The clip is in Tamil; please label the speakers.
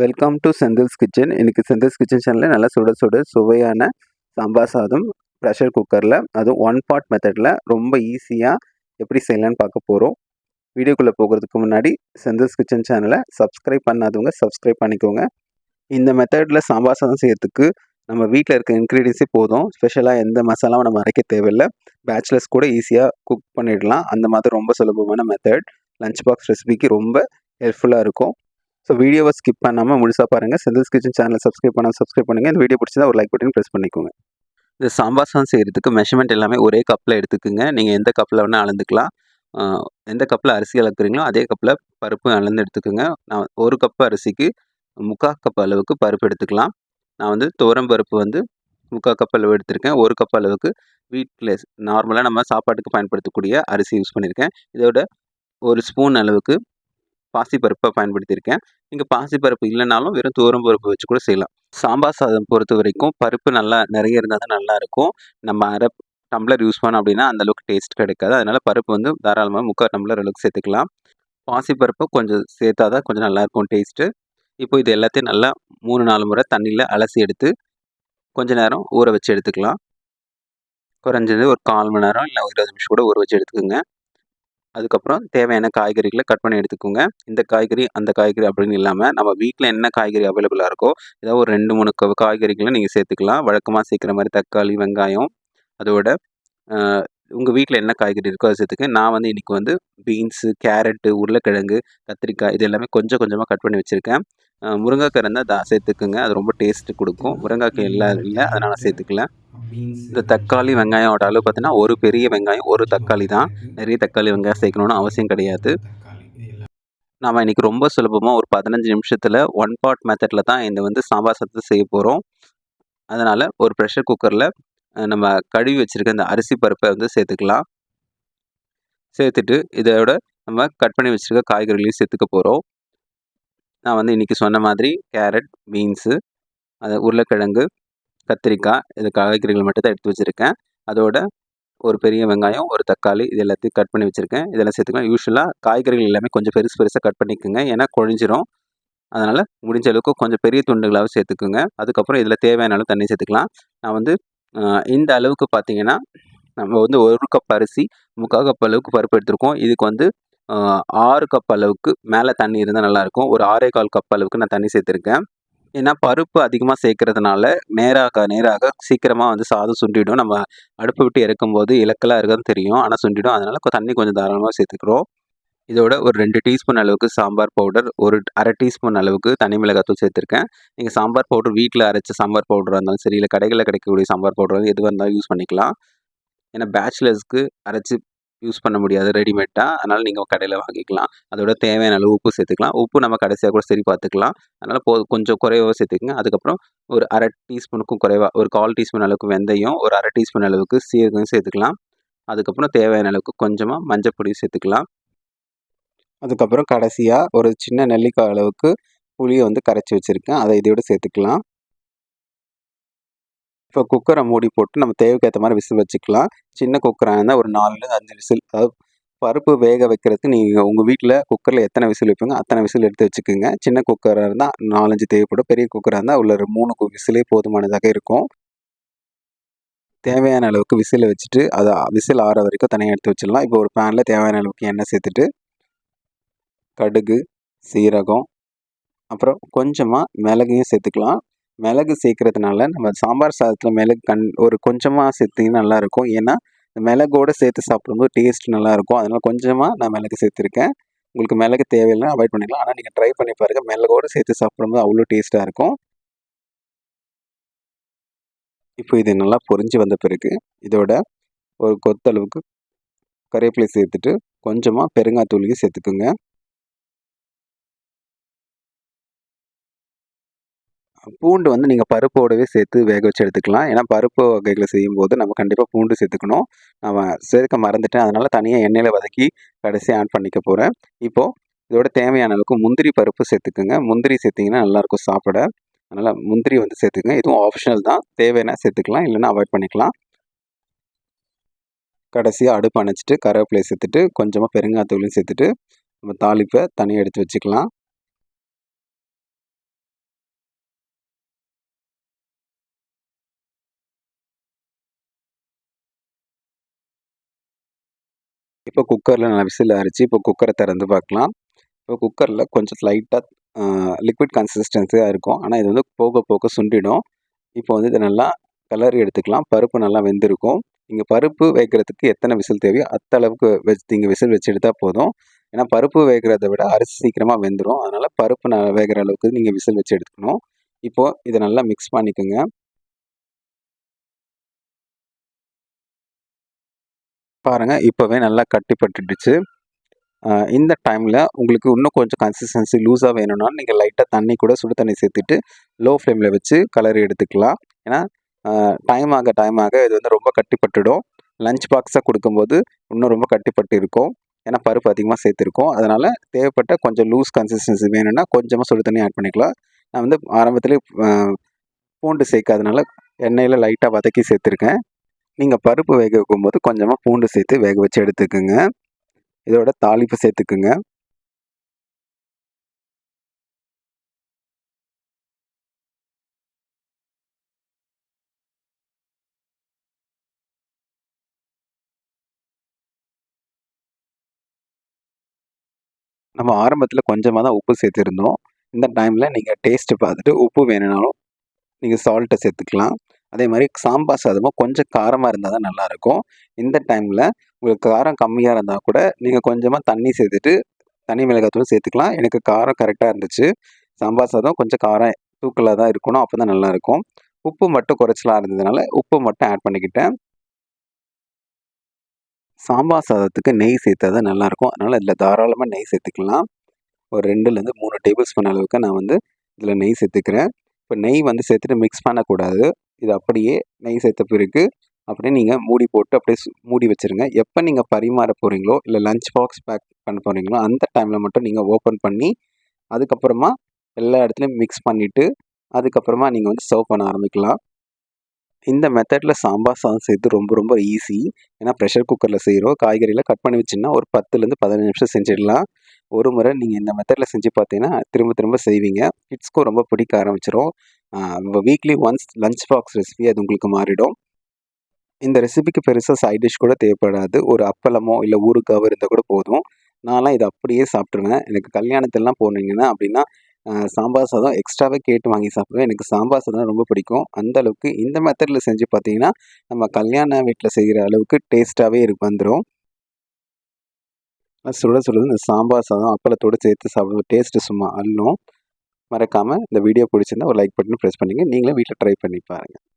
Speaker 1: வெல்கம் டு செந்தில்ஸ் கிச்சன் இன்றைக்கி செந்தில்ஸ் கிச்சன் சேனலில் நல்லா சுட சுட சுவையான சாம்பார் சாதம் ப்ரெஷர் குக்கரில் அதுவும் ஒன் பாட் மெத்தடில் ரொம்ப ஈஸியாக எப்படி செய்யலான்னு பார்க்க போகிறோம் வீடியோக்குள்ளே போகிறதுக்கு முன்னாடி செந்தில்ஸ் கிச்சன் சேனலை சப்ஸ்கிரைப் பண்ணாதவங்க சப்ஸ்கிரைப் பண்ணிக்கோங்க. இந்த மெத்தடில் சாம்பார் சாதம் செய்யறதுக்கு நம்ம வீட்டில் இருக்க இன்க்ரீடியன்ஸே போதும். ஸ்பெஷலாக எந்த மசாலாவும் நம்ம அரைக்க தேவையில்லை. பேச்சுலர்ஸ் கூட ஈஸியாக குக் பண்ணிடலாம். அந்த மாதிரி ரொம்ப சுலபமான மெத்தட் லஞ்ச் பாக்ஸ் ரெசிபிக்கு ரொம்ப ஹெல்ப்ஃபுல்லாக இருக்கும். ஸோ வீடியோவை ஸ்கிப் பண்ணாமல் முழுசாக பாருங்கள் செந்தில்ஸ் கிச்சன் சேனல் சப்ஸ்கிரைப் பண்ணால் சப்ஸ்கிரைப் பண்ணுங்கள் இந்த வீடியோ பிடிச்சதா ஒரு லைக் பட்டன் ப்ரெஸ் பண்ணிக்கோங்க. இந்த சாம்பார் சாதம் செய்கிறதுக்கு மெஷர்மெண்ட் எல்லாமே ஒரே கப்பில் எடுத்துக்குங்க. நீங்கள் எந்த கப்பில் வேணால் அளந்துக்கலாம். எந்த கப்பில் அரிசி அளக்குறீங்களோ அதே கப்பில் பருப்பு அளந்து எடுத்துக்கோங்க. நான் ஒரு கப்பு அரிசிக்கு முக்கால் கப் அளவுக்கு பருப்பு எடுத்துக்கலாம். நான் வந்து துவரம் பருப்பு வந்து முக்கால் கப் அளவு எடுத்திருக்கேன். ஒரு கப் அளவுக்கு வீட்டில் நார்மலாக நம்ம சாப்பாட்டுக்கு பயன்படுத்தக்கூடிய அரிசி யூஸ் பண்ணியிருக்கேன் இதோட ஒரு ஸ்பூன் அளவுக்கு பாசிப்பருப்பை பயன்படுத்தியிருக்கேன். நீங்கள் பாசிப்பருப்பு இல்லைனாலும் வெறும் தோரம் பருப்பு வச்சு கூட செய்யலாம். சாம்பார் சாதம் பொறுத்த வரைக்கும் பருப்பு நல்லா நிறைய இருந்தால் தான் நல்லாயிருக்கும் நம்ம அரை டம்ளர் யூஸ் பண்ணோம் அப்படின்னா அந்த அளவுக்கு டேஸ்ட் கிடைக்காது. அதனால பருப்பு வந்து தாராளமாக முக்கால் டம்ளர் அளவுக்கு சேர்த்துக்கலாம். பாசிப்பருப்பு கொஞ்சம் சேர்த்தா தான் கொஞ்சம் நல்லாயிருக்கும் டேஸ்ட்டு. இப்போ இது எல்லாத்தையும் நல்லா மூணு நாலு முறை தண்ணியில் அலசி எடுத்து கொஞ்ச நேரம் ஊற வச்சு எடுத்துக்கலாம். குறைஞ்சது ஒரு கால் மணி நேரம் இல்லை ஒரு இருபது நிமிஷம் கூட ஊற வச்சு எடுத்துக்கோங்க. அதுக்கப்புறம் தேவையான காய்கறிகளை கட் பண்ணி எடுத்துக்கோங்க. இந்த காய்கறி அந்த காய்கறி அப்படின்னு இல்லாமல் நம்ம வீட்டில் என்ன காய்கறி அவைலபிளாக இருக்கோ ஏதாவது ஒரு ரெண்டு மூணு காய்கறிகளை நீங்கள் சேர்த்துக்கலாம். வழக்கமாக சேர்க்குற மாதிரி தக்காளி வெங்காயம் அதோட உங்கள் வீட்டில் என்ன காய்கறி இருக்கோ அதை சேர்த்துக்க. நான் வந்து இன்றைக்கி வந்து பீன்ஸு கேரட்டு உருளைக்கிழங்கு கத்திரிக்காய் இது எல்லாமே கொஞ்சம் கொஞ்சமாக கட் பண்ணி வச்சுருக்கேன். முருங்கைக்காய் இருந்தால் அதை சேர்த்துக்குங்க. அது ரொம்ப டேஸ்ட்டு கொடுக்கும். முருங்கைக்காய் எல்லாம் இல்லை அதனால் நான் இந்த தக்காளி வெங்காயோட அளவு பார்த்தீங்கன்னா ஒரு பெரிய வெங்காயம் ஒரு தக்காளி தான். நிறைய தக்காளி வெங்காயம் சேர்க்கணும்னு அவசியம் கிடையாது. நாம் இன்றைக்கி ரொம்ப சுலபமாக ஒரு பதினஞ்சு நிமிஷத்தில் ஒன் பாட் மெத்தடில் தான் இந்த வந்து சாம்பார் சாதத்தை செய்ய போகிறோம் அதனால் ஒரு ப்ரெஷர் குக்கரில் நம்ம கழுவி வச்சுருக்க இந்த அரிசி பருப்பை வந்து சேர்த்துக்கலாம். சேர்த்துட்டு இதோட நம்ம கட் பண்ணி வச்சுருக்க காய்கறிகளையும் சேர்த்துக்க போகிறோம் நான் வந்து இன்றைக்கி சொன்ன மாதிரி கேரட் பீன்ஸு அது உருளைக்கிழங்கு கத்திரிக்காய் இது காய்கறிகள் மட்டும் தான் எடுத்து வச்சுருக்கேன். அதோட ஒரு பெரிய வெங்காயம் ஒரு தக்காளி இது எல்லாத்தையும் கட் பண்ணி வச்சுருக்கேன். இதெல்லாம் சேர்த்துக்கலாம். யூஸ்வலாக காய்கறிகள் எல்லாமே கொஞ்சம் பெருசு பெருசாக கட் பண்ணிக்கோங்க. ஏன்னா குழஞ்சிரும். அதனால் முடிஞ்ச அளவுக்கு கொஞ்சம் பெரிய துண்டுகளாகவும் சேர்த்துக்குங்க. அதுக்கப்புறம் இதில் தேவையான அளவு தண்ணி சேர்த்துக்கலாம். நான் வந்து இந்த அளவுக்கு பார்த்தீங்கன்னா நம்ம வந்து ஒரு கப் அரிசி முக்கால் கப் அளவுக்கு பருப்பு எடுத்திருக்கோம். இதுக்கு வந்து ஆறு கப் அளவுக்கு மேலே தண்ணி இருந்தால் நல்லாயிருக்கும். ஒரு ஆறே கால் கப் அளவுக்கு நான் தண்ணி சேர்த்துருக்கேன். ஏன்னா பருப்பு அதிகமாக சேர்க்கறதுனால நேராக நேராக சீக்கிரமாக வந்து சாதம் சுண்டிடும். நம்ம அடுப்பு விட்டு இறக்கும்போது இலக்கெல்லாம் இருக்குன்னு தெரியும். ஆனால் சுண்டிடும். அதனால் தண்ணி கொஞ்சம் தாராளமாக சேர்த்துக்கிறோம். இதோட ஒரு ரெண்டு டீஸ்பூன் அளவுக்கு சாம்பார் பவுடர் ஒரு அரை டீஸ்பூன் அளவுக்கு தனி மிளகாத்தூள் சேர்த்துருக்கேன். நீங்கள் சாம்பார் பவுடர் வீட்டில் அரைச்ச சாம்பார் பவுடராக இருந்தாலும் சரி இல்லை கடைகளில் கிடைக்கக்கூடிய சாம்பார் பவுடர் எதுவாக இருந்தாலும் யூஸ் பண்ணிக்கலாம். ஏன்னா பேச்சுலர்ஸ்க்கு அரைச்சி யூஸ் பண்ண முடியாது. ரெடிமேட்டாக அதனால் நீங்கள் கடையில் வாங்கிக்கலாம். அதோட தேவையான அளவு உப்பு சேர்த்துக்கலாம். உப்பு நம்ம கடைசியாக கூட சரி பார்த்துக்கலாம். அதனால் போ கொஞ்சம் குறைவாக சேர்த்துக்குங்க. அதுக்கப்புறம் ஒரு அரை டீஸ்பூனுக்கும் குறைவாக ஒரு கால் டீஸ்பூன் அளவுக்கு வெந்தயம் ஒரு அரை டீஸ்பூன் அளவுக்கு சீரகம் சேர்த்துக்கலாம். அதுக்கப்புறம் தேவையான அளவுக்கு கொஞ்சமாக மஞ்சப்பொடி சேர்த்துக்கலாம். அதுக்கப்புறம் கடைசியாக ஒரு சின்ன நெல்லிக்காய் அளவுக்கு புளியை வந்து கரைச்சி வச்சுருக்கேன். அதை இதோட சேர்த்துக்கலாம். இப்போ குக்கரை மூடி போட்டு நம்ம தேவைக்கேற்ற மாதிரி விசில் வச்சுக்கலாம். சின்ன குக்கராக இருந்தால் ஒரு நாலு அஞ்சு விசில். அதாவது பருப்பு வேக வைக்கிறதுக்கு நீங்கள் உங்கள் வீட்டில் குக்கரில் எத்தனை விசில் வைப்பீங்க அத்தனை விசில் எடுத்து வச்சுக்கோங்க. சின்ன குக்கராக இருந்தால் நாலஞ்சு தேவைப்படும். பெரிய குக்கராக இருந்தால் உள்ள ஒரு மூணு கு- விசிலே போதுமானதாக இருக்கும். தேவையான அளவுக்கு விசில் வச்சுட்டு அதை விசில் ஆற வரைக்கும் தனியாக எடுத்து வச்சிடலாம். இப்போ ஒரு பேனில் தேவையான அளவுக்கு எண்ணெய் சேர்த்துட்டு கடுகு சீரகம் அப்புறம் கொஞ்சமாக மிளகையும் சேர்த்துக்கலாம். மிளகு சேர்க்கறதுனால நம்ம சாம்பார் சாதத்தில் மிளகு கண் ஒரு கொஞ்சமாக சேர்த்திங்கன்னா நல்லாயிருக்கும். ஏன்னா மிளகோடு மிளகோட சேர்த்து சாப்பிடும்போது டேஸ்ட் நல்லாயிருக்கும். அதனால் கொஞ்சமாக நான் மிளகு சேர்த்துருக்கேன். உங்களுக்கு மிளகு தேவையில்லை அவாய்ட் பண்ணிக்கலாம். ஆனால் நீங்கள் ட்ரை பண்ணி பாருங்கள் மிளகோடு சேர்த்து சாப்பிடும்போது அவ்வளோ டேஸ்ட்டாக இருக்கும். இப்போ இது நல்லா பொரிஞ்சு வந்த பிறகு இதோட ஒரு கொத்தளவுக்கு கறிவேப்பிலை சேர்த்துட்டு கொஞ்சமாக பெருங்காத்தூளியும் சேர்த்துக்குங்க. பூண்டு வந்து நீங்கள் பருப்போடவே சேர்த்து வேக வச்சு எடுத்துக்கலாம். ஏன்னா பருப்பு வகைகளை செய்யும்போது நம்ம கண்டிப்பாக பூண்டு சேர்த்துக்கணும். நம்ம சேர்க்க மறந்துட்டேன். அதனால் தனியாக எண்ணெயில் வதக்கி கடைசியாக ஆட் பண்ணிக்க போகிறேன் இப்போது இதோட தேவையான அளவுக்கு முந்திரி பருப்பு சேர்த்துக்குங்க. முந்திரி சேர்த்திங்கன்னா நல்லாயிருக்கும் சாப்பிட. அதனால் முந்திரி வந்து சேர்த்துக்குங்க. இதுவும் ஆப்ஷனல் தான். தேவைன்னா சேர்த்துக்கலாம். இல்லைன்னா அவாய்ட் பண்ணிக்கலாம். கடைசியாக அடுப்பு அணைச்சிட்டு கருவேப்பிலையை சேர்த்துட்டு கொஞ்சமாக பெருங்காத்தூளையும் சேர்த்துட்டு நம்ம தாளிப்பை தனியாக எடுத்து வச்சுக்கலாம். இப்போ குக்கரில் நல்லா விசில் அரைச்சி இப்போ குக்கரை திறந்து பார்க்கலாம். இப்போ குக்கரில் கொஞ்சம் லைட்டாக லிக்விட் கன்சிஸ்டன்ஸியாக இருக்கும். ஆனால் இது வந்து போக போக சுண்டிடும். இப்போ வந்து இதை நல்லா கலர் எடுத்துக்கலாம். பருப்பு நல்லா வெந்திருக்கும். நீங்கள் பருப்பு வேகிறதுக்கு எத்தனை விசில் தேவையோ அத்த அளவுக்கு வச்சு நீங்கள் விசில் வச்சு எடுத்தால் போதும். ஏன்னா பருப்பு வேகிறத விட அரிசி சீக்கிரமாக வெந்துடும் அதனால் பருப்பு ந வேகிற அளவுக்கு நீங்கள் விசில் வச்சு எடுத்துக்கணும். இப்போது இதை நல்லா மிக்ஸ் பண்ணிக்கோங்க. பாருங்கள் இப்போவே நல்லா கட்டிப்பட்டுடுச்சு இந்த டைமில் உங்களுக்கு இன்னும் கொஞ்சம் கன்சிஸ்டன்சி லூஸாக வேணும்னா நீங்கள் லைட்டாக தண்ணி கூட சுடு தண்ணி சேர்த்துட்டு லோ ஃப்ளேமில் வச்சு கலரி எடுத்துக்கலாம். ஏன்னா டைம் ஆக டைம் ஆக இது வந்து ரொம்ப கட்டிப்பட்டுடும் லஞ்ச் பாக்ஸாக கொடுக்கும்போது இன்னும் ரொம்ப கட்டிப்பட்டு இருக்கும். ஏன்னா பருப்பு அதிகமாக சேர்த்துருக்கோம். அதனால் தேவைப்பட்ட கொஞ்சம் லூஸ் கன்சிஸ்டன்சி வேணும்னா கொஞ்சமாக சுடு தண்ணி ஆட் பண்ணிக்கலாம். நான் வந்து ஆரம்பத்துலேயே பூண்டு சேர்க்காதனால எண்ணெயில் லைட்டாக வதக்கி சேர்த்துருக்கேன். நீங்கள் பருப்பு வேக வைக்கும்போது கொஞ்சமாக பூண்டு சேர்த்து வேக வச்சு எடுத்துக்கோங்க. இதோட தாளிப்பு சேர்த்துக்குங்க. நம்ம ஆரம்பத்தில் கொஞ்சமாக தான் உப்பு சேர்த்துருந்தோம். இந்த டைமில் நீங்கள் டேஸ்ட்டு பார்த்துட்டு உப்பு வேணும்னாலும் நீங்கள் சால்ட்டை சேர்த்துக்கலாம். அதே மாதிரி சாம்பார் சாதமும் கொஞ்சம் காரமாக இருந்தால் தான் நல்லாயிருக்கும். இந்த டைமில் உங்களுக்கு காரம் கம்மியாக இருந்தால் கூட நீங்கள் கொஞ்சமாக தண்ணி சேர்த்துட்டு தனி மிளகாத்தூள் சேர்த்துக்கலாம். எனக்கு காரம் கரெக்டாக இருந்துச்சு. சாம்பார் சாதம் கொஞ்சம் காரம் தூக்கலாக தான் இருக்கணும். அப்போ தான் நல்லாயிருக்கும். உப்பு மட்டும் குறைச்சலாக இருந்ததுனால உப்பு மட்டும் ஆட் பண்ணிக்கிட்டேன். சாம்பார் சாதத்துக்கு நெய் சேர்த்தா தான் நல்லாயிருக்கும். அதனால் இதில் தாராளமாக நெய் சேர்த்துக்கலாம். ஒரு ரெண்டுலேருந்து மூணு டேபிள் ஸ்பூன் அளவுக்கு நான் வந்து இதில் நெய் சேர்த்துக்கிறேன். இப்போ நெய் வந்து சேர்த்துட்டு மிக்ஸ் பண்ணக்கூடாது. இது அப்படியே நெய் சேர்த்த பிறகு அப்படியே நீங்கள் மூடி போட்டு அப்படியே மூடி வச்சுருங்க. எப்போ நீங்கள் பரிமாற போகிறீங்களோ இல்லை லஞ்ச் பாக்ஸ் பேக் பண்ண போகிறீங்களோ அந்த டைமில் மட்டும் நீங்கள் ஓப்பன் பண்ணி அதுக்கப்புறமா எல்லா இடத்துலையும் மிக்ஸ் பண்ணிவிட்டு அதுக்கப்புறமா நீங்கள் வந்து சர்வ் பண்ண ஆரம்பிக்கலாம். இந்த மெத்தடில் சாம்பார் சாதம் செய்கிறது ரொம்ப ரொம்ப ஈஸி ஏன்னா ப்ரெஷர் குக்கரில் செய்கிறோம் காய்கறியில் கட் பண்ணி வச்சுன்னா ஒரு பத்துலேருந்து பதினஞ்சு நிமிஷம் செஞ்சிடலாம். ஒரு முறை நீங்கள் இந்த மெத்தடில் செஞ்சு பார்த்தீங்கன்னா திரும்ப திரும்ப செய்வீங்க. கிட்ஸ்க்கும் ரொம்ப பிடிக்க ஆரம்பிச்சிடும் weekly once lunch box recipe அது உங்களுக்கு மாறிடும். இந்த ரெசிபிக்கு பெருசாக சைட் டிஷ் கூட தேவைப்படாது. ஒரு அப்பளமோ இல்லை ஊருக்காவோ இருந்தால் கூட போதும். நான்லாம் இதை அப்படியே சாப்பிட்ருவேன் எனக்கு கல்யாணத்திலலாம் போனீங்கன்னா அப்படின்னா சாம்பார் சாதம் எக்ஸ்ட்ராவே கேட்டு வாங்கி சாப்பிடுவேன். எனக்கு சாம்பார் சாதம் ரொம்ப பிடிக்கும். அந்த அளவுக்கு இந்த மெத்தடில் செஞ்சு பார்த்தீங்கன்னா நம்ம கல்யாண வீட்டில் செய்கிற அளவுக்கு டேஸ்ட்டாகவே இருக்கு வந்துடும் சுட சுட இந்த சாம்பார் சாதம் அப்பளத்தோடு சேர்த்து சாப்பிடுவோம் டேஸ்ட்டு சும்மா அல்லும் மறக்காமல் இந்த வீடியோ பிடிச்சிருந்தா ஒரு லைக் பட்டன் ப்ரெஸ் பண்ணிங்க. நீங்களும் வீட்டில் ட்ரை பண்ணி பாருங்கள்